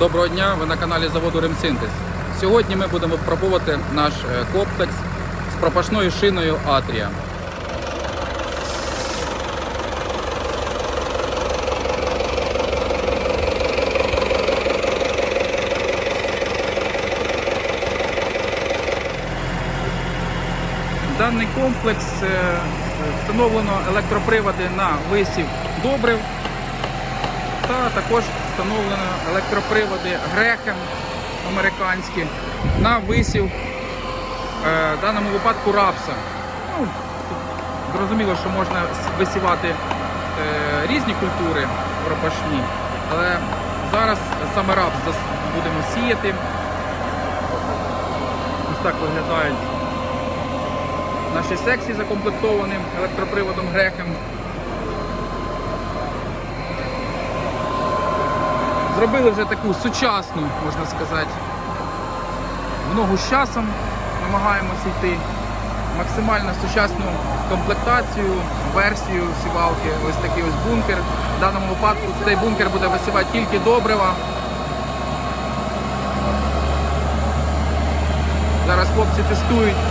Доброго дня, ви на каналі заводу Ремсинтез. Сьогодні ми будемо пробувати наш е, комплекс з пропашною шиною Атрія. Даний комплекс е, встановлено електроприводи на висів добрив та також встановлено електроприводи грехем американські на висів е, в даному випадку рапса. Ну, зрозуміло, що можна висівати е, різні культури пропашні, але зараз саме рапс будемо сіяти. Ось так виглядають наші секції закомплектовані електроприводом грехем. Зробили вже таку сучасну, можна сказати, в ногу з часом намагаємося йти. Максимально сучасну комплектацію, версію сівалки, ось такий ось бункер. В даному випадку цей бункер буде висівати тільки добрива. Зараз хлопці тестують е,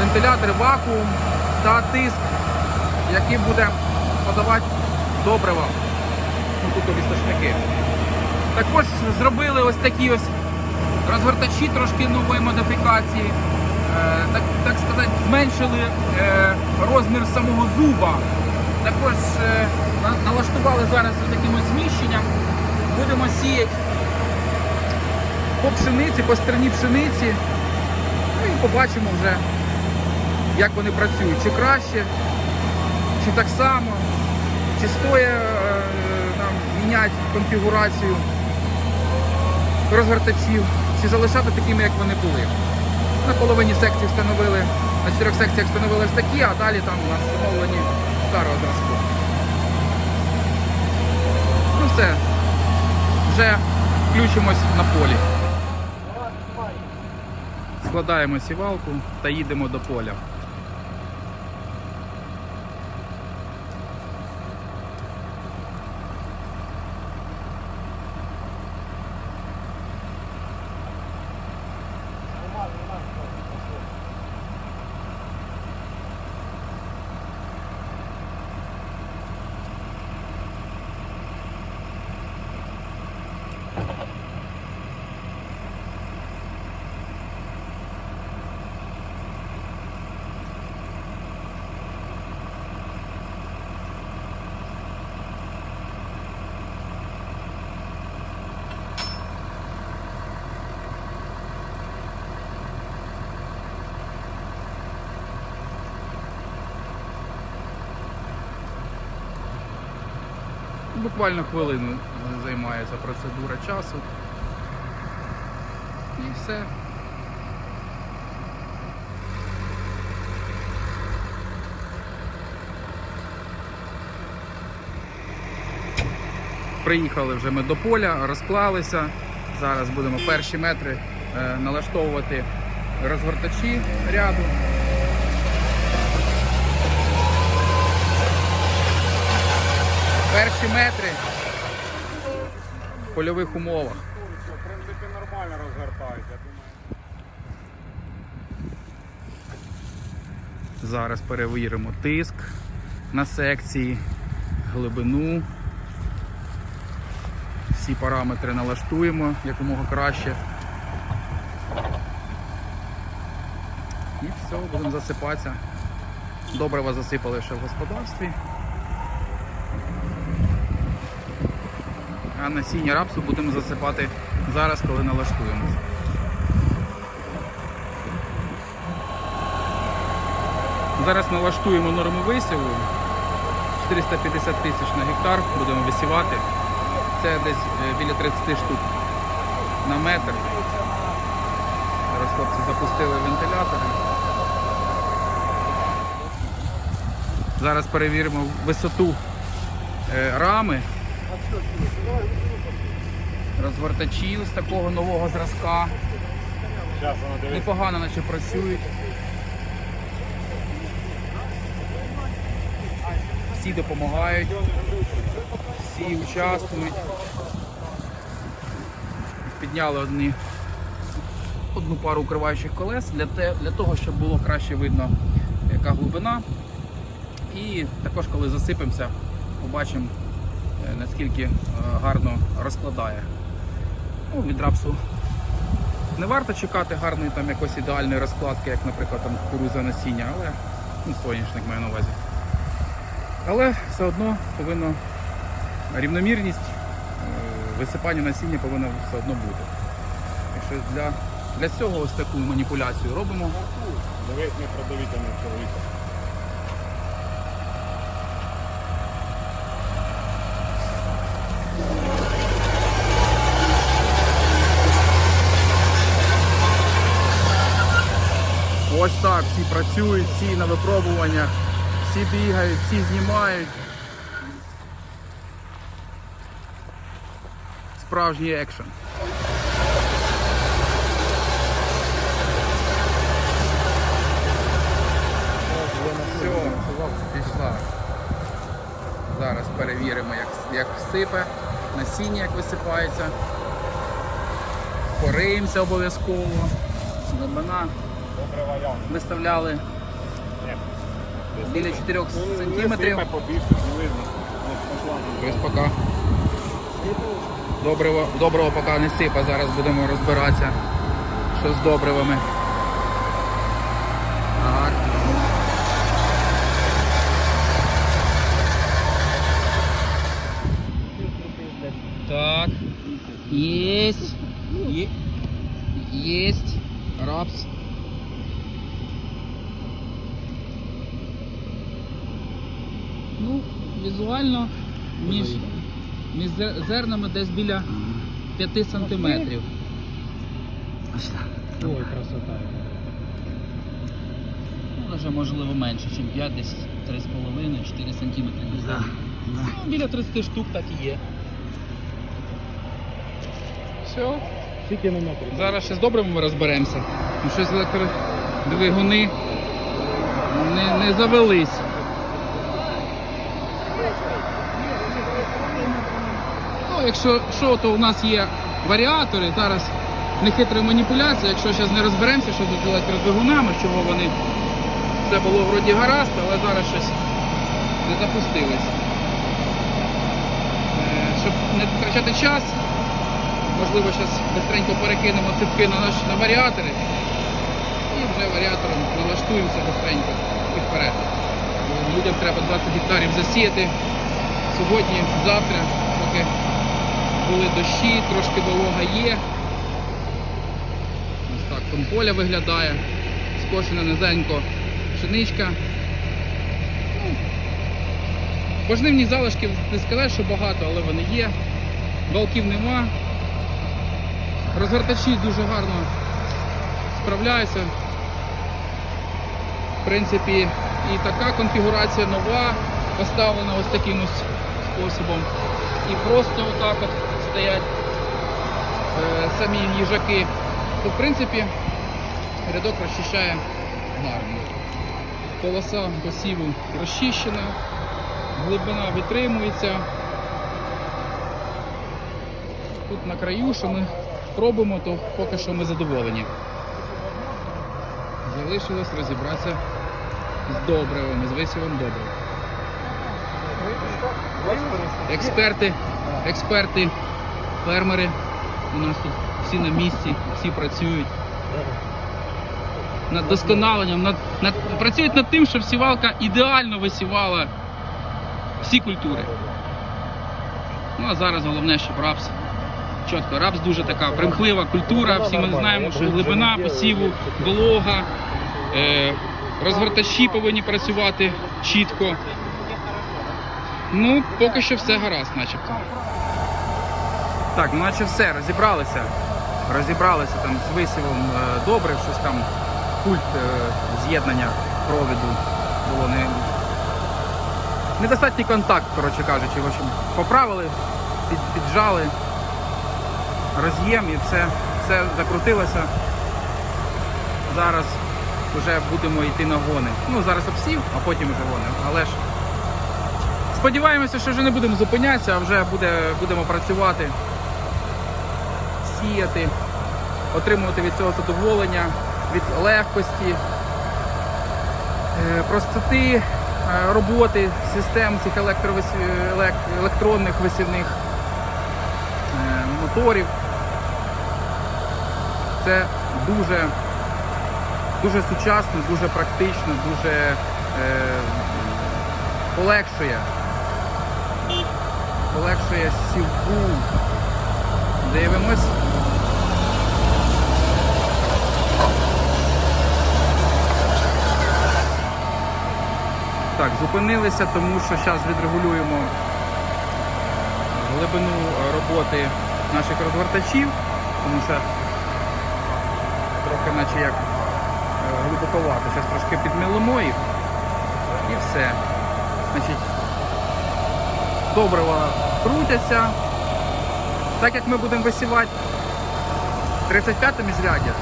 вентилятор, вакуум та тиск, який буде подавати добрива. Ну, тут вісточники. Також зробили ось такі ось розгортачі трошки нової модифікації. Е, так, так сказати, зменшили е, розмір самого зуба. Також е, налаштували зараз таким ось зміщенням. Будемо сіяти по пшениці, по стерні пшениці. Ну і побачимо вже, як вони працюють. Чи краще, чи так само, чи стоїть міняти конфігурацію розгортачів, чи залишати такими, як вони були. На половині секцій встановили, на чотирьох секціях встановили такі, а далі там у нас встановлені старого зразку. Ну все, вже включимось на полі. Складаємо сівалку та їдемо до поля. Буквально хвилину займає ця процедура часу. І все. Приїхали вже ми до поля, розклалися. Зараз будемо перші метри е, налаштовувати розгортачі ряду. Перші метри в польових умовах. В принципі, нормально розгортають, я думаю. Зараз перевіримо тиск на секції, глибину. Всі параметри налаштуємо якомога краще. І все, будемо засипатися. Добрива засипали ще в господарстві. А насіння рапсу будемо засипати зараз, коли налаштуємося. Зараз налаштуємо норму висіву. 450 тисяч на гектар будемо висівати. Це десь е, біля 30 штук на метр. Зараз хлопці запустили вентилятори. Зараз перевіримо висоту е, рами. Розгортачів з такого нового зразка. Непогано наче працюють. Всі допомагають, всі участвують. підняли одні, одну пару укриваючих колес для, те, для того, щоб було краще видно, яка глибина. І також, коли засипемося, побачимо, наскільки е, гарно розкладає. Ну, від рапсу не варто чекати гарної там якоїсь ідеальної розкладки, як, наприклад, там кукурудза насіння, але ну, соняшник маю на увазі. Але все одно повинно рівномірність е, висипання насіння повинно все одно бути. Так що для, для цього ось таку маніпуляцію робимо. Дивись, не продавіть чоловіка. Ось так, всі працюють, всі на випробуваннях, всі бігають, всі знімають. Справжній екшен. Все, пішла. Зараз перевіримо, як, як сипе, насіння як висипається. Пориємося обов'язково. Глибина. Виставляли біля 4 сантиметрів. Ось пока. Доброго, доброго пока не сипа, зараз будемо розбиратися, що з добривами. Так. Так. Есть. Е- Есть. Рапс. Ну, візуально між, між зернами десь біля 5 сантиметрів. Ой, красота. Ну, вже можливо менше, ніж 5, десь 3,5-4 сантиметри. знаю. Ну, біля 30 штук так і є. Все. Скільки на метрі? Зараз ще з добривами розберемося. Ну, щось електродвигуни не, не завелись. Ну, якщо що, то у нас є варіатори. Зараз нехитра маніпуляція. Якщо зараз не розберемося, що тут з електродвигунами, чого вони все було вроді гаразд, але зараз щось не запустилось. Е, Щоб не втрачати час, можливо, зараз быстренько перекинемо ципки на, наш, на варіатори і вже варіатором налаштуємося быстренько і вперед. Людям треба 20 гектарів засіяти сьогодні, завтра, поки були дощі, трошки волога є. Ось так там поля виглядає, скошена низенько пшеничка. Ну, Пожнивних залишків не сказати, що багато, але вони є. Валків нема. Розгортачі дуже гарно справляються. В принципі, і така конфігурація нова, поставлена ось таким ось способом. І просто отак от стоять е, самі їжаки. То в принципі рядок розчищає гарно. Полоса посіву розчищена, глибина витримується. Тут на краю, що ми пробуємо, то поки що ми задоволені. Залишилось розібратися з добривами, з висівом добрив. Експерти, експерти, фермери у нас тут всі на місці, всі працюють. Над досконаленням, над, над, працюють над тим, щоб сівалка ідеально висівала всі культури. Ну а зараз головне, щоб рапс чітко. Рапс дуже така примхлива культура. Всі ми знаємо, що глибина посіву, волога, е, розгортачі повинні працювати чітко. Ну, поки що все гаразд, начебто. Так, ну наче все, розібралися. Розібралися там з висівом е, добре, щось там пульт е, з'єднання провіду було не. Недостатній контакт, коротше кажучи, в общем, поправили, під, піджали, роз'єм і все, все закрутилося. Зараз вже будемо йти на гони. Ну, зараз обсів, а потім вже гони. Але ж сподіваємося, що вже не будемо зупинятися, а вже буде, будемо працювати сіяти, отримувати від цього задоволення, від легкості, е, простоти е, роботи систем цих електронних висівних е, моторів. Це дуже, дуже сучасно, дуже практично, дуже е, полегшує. Полегшує сівбу. Дивимось. Так, зупинилися, тому що зараз відрегулюємо глибину е, роботи наших розгортачів, тому що трохи наче як е, глибоковато. Зараз трошки підмілимо їх і все. Значить, добрива крутяться. Так як ми будемо висівати 35 міжряддя, е,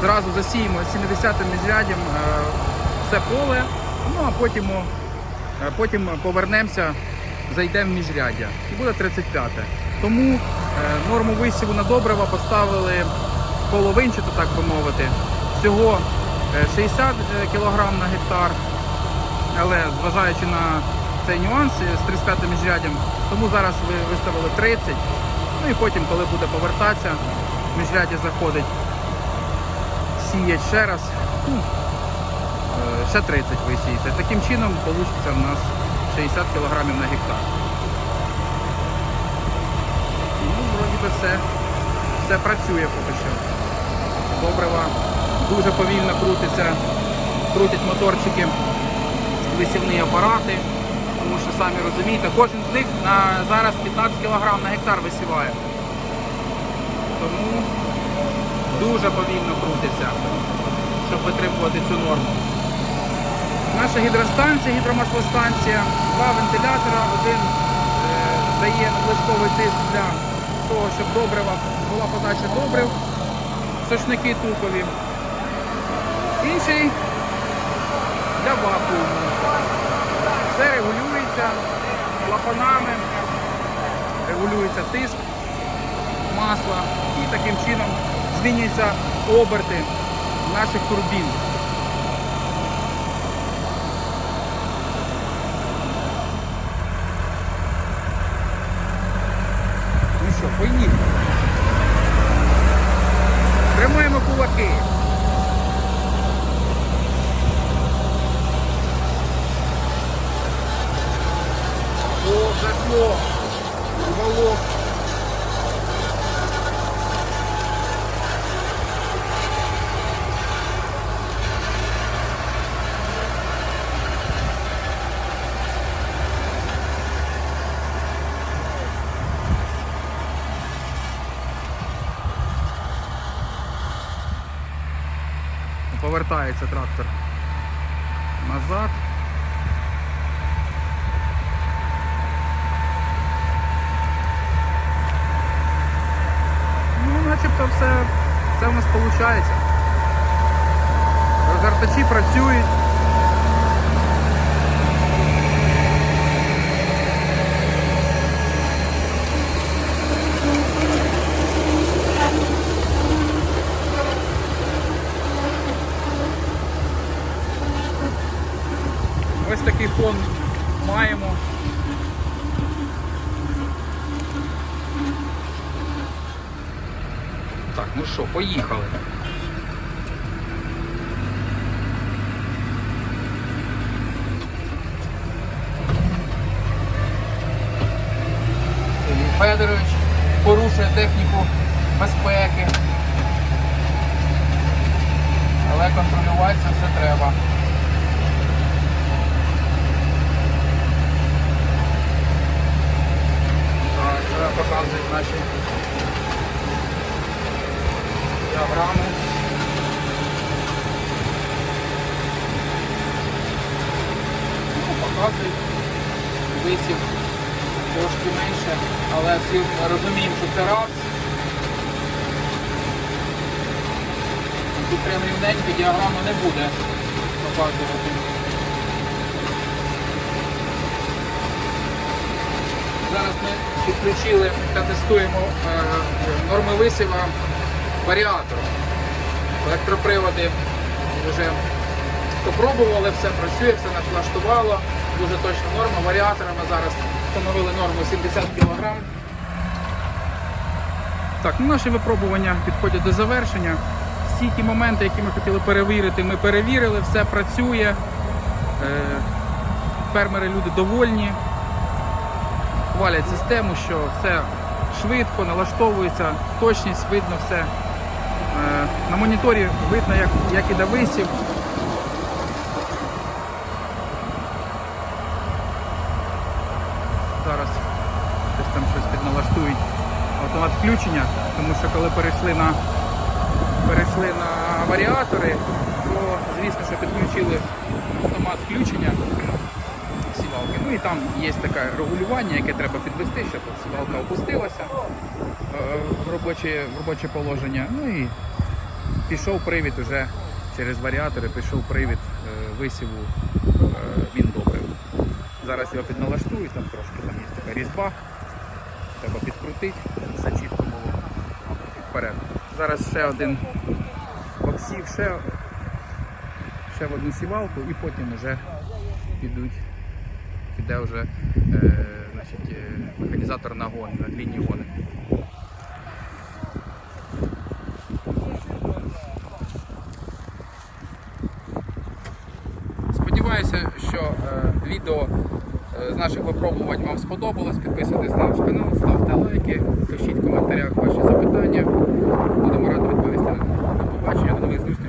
зразу засіємо 70 міжряддям все поле, ну а потім, е, потім повернемося, зайдемо в міжряддя. І буде 35-те. Тому е, норму висіву на добрива поставили половинчато, так би мовити. Всього е, 60 кг на гектар. Але зважаючи на цей нюанс е, з 35 міжряддям, тому зараз ви виставили 30. Ну і потім, коли буде повертатися, міжряддя заходить, сіять ще раз. Ще 30 висіється. Таким чином вийде в нас 60 кг на гектар. Ну, вроді би все, все працює поки що. Добрива дуже повільно крутиться, крутять моторчики, висівні апарати, тому що самі розумієте, кожен з них на зараз 15 кг на гектар висіває. Тому дуже повільно крутиться, щоб витримувати цю норму. Наша гідростанція, гідромаслостанція, два вентилятора, один е, дає надлишковий тиск для того, щоб добрива була подача добрив, сошники тукові. Інший для вакууму. Все регулюється клапанами, регулюється тиск масла і таким чином змінюються оберти наших турбін. tamanho no cu aqui? Повертається трактор назад. Ну, начебто все, все в нас виходить. Розгортачі працюють. Ось такий фон маємо. Так, ну що, поїхали. Федорович порушує техніку безпеки. Але контролювати це все треба. Так, це показують наші діаграми. Ну, показують висів трошки менше, але всі розуміємо, що це рапс. Тут прям рівненько діаграма не буде показувати. Зараз ми підключили та тестуємо е, норми висіва варіатором. Електроприводи вже попробували, все працює, все наслаштувало. Дуже точна норма. Варіаторами зараз встановили норму 70 кг. Так, ну наші випробування підходять до завершення. Всі ті моменти, які ми хотіли перевірити, ми перевірили, все працює. Е, фермери люди довольні. Хвалять систему, що все швидко, налаштовується, точність, видно все. Е, на моніторі видно, як, як іде висів. Зараз десь там щось підналаштують автомат включення, тому що коли перейшли на перейшли на варіатори, то звісно, що підключили автомат включення сівалки. Ну і там є таке регулювання, яке треба підвести, щоб сівалка опустилася е, в робоче, в робоче положення. Ну і пішов привід уже через варіатори, пішов привід е, висіву, е, він добрив. Зараз його підналаштують, там трошки там є така різьба. Треба підкрутити, все чітко було вперед. Зараз ще один обсів, ще, ще в одну сівалку і потім вже підуть, піде вже е, значить, е, механізатор на гон, на длінні гони. Сподіваюся, що е, відео Е, з наших випробувань вам сподобалось. Підписуйтесь на наш канал, ставте лайки, пишіть в коментарях ваші запитання. Будемо раді відповісти. До побачення, до нових зустрічей.